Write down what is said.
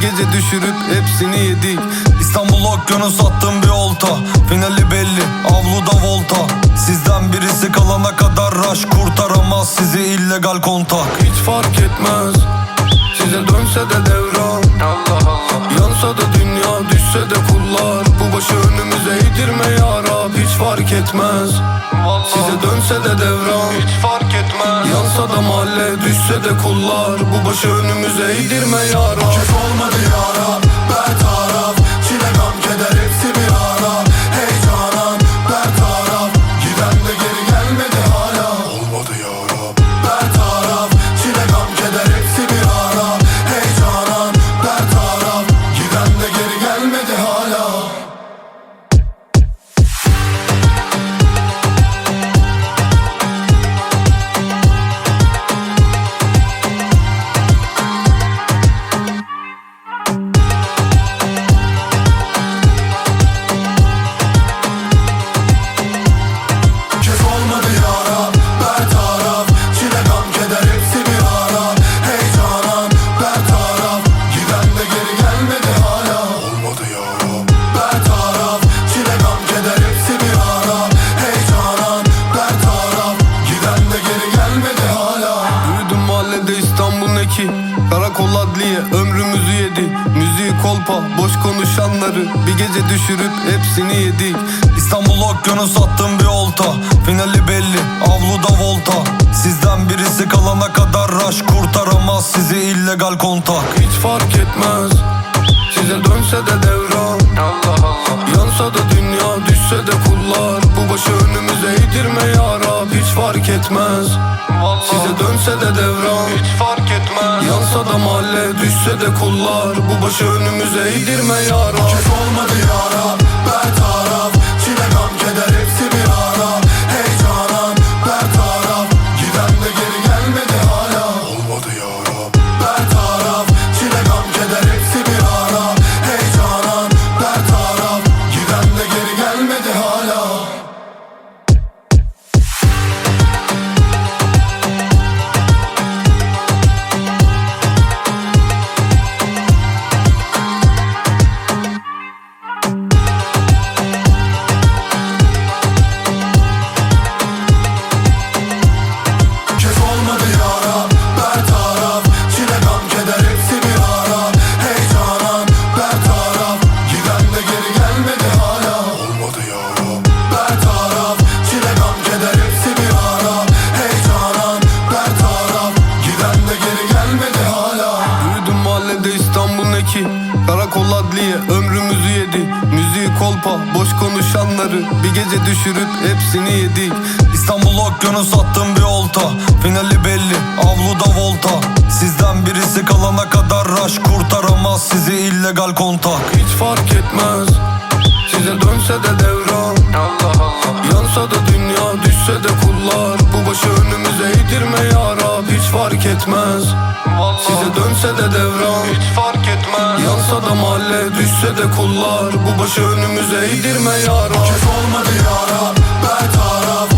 gece düşürüp hepsini yedik İstanbul okyanus attım bir olta Finali belli avluda volta. Sizden birisi kalana kadar rush Kurtaramaz sizi illegal kontak. Hiç fark etmez Size dönse de devran. Allah Allah. Yansa da dünya düşse de kullar. Bu başı önümüze eğdirme ya Rab Hiç fark etmez. Vallahi. Size dönse de devran. Hiç fark etmez. Yansa da mahalle düşse de kullar. Bu başı önümüze eğdirme ya Rab Kef olmadı yara boş konuşanları Bir gece düşürüp hepsini yedik. İstanbul okyanus attım bir olta. Finali belli avluda volta. Sizden birisi kalana kadar rush Kurtaramaz sizi illegal kontak. Hiç fark etmez Size dönse de devran. Allah Allah Yansa da dünya düşse de kullar. Bu başı önümüze eğdirme ya Rab. Hiç fark etmez Vallahi Size dönse de devran. hiç fark Yansa da mahalle düşse de kullar Bu başı önümüze eğdirme ya Rab Kef olmadı yara Bertaraf boş konuşanları Bir gece düşürüp hepsini yedik. İstanbul okyanus attım bir olta. Finali belli avluda volta. Sizden birisi kalana kadar rush Kurtaramaz sizi illegal kontak. Hiç fark etmez Size dönse de devran. Allah Allah. Yansa da dünya düşse de kullar. Bu başı önümüze eğdirme ya Rab. Hiç fark etmez Vallahi. Size dönse de devran. Hiç fark etmez. Yansa da mahalle düşse de kullar Bu başı önümüze eğdirme yara Kef olmadı yara Ben taraf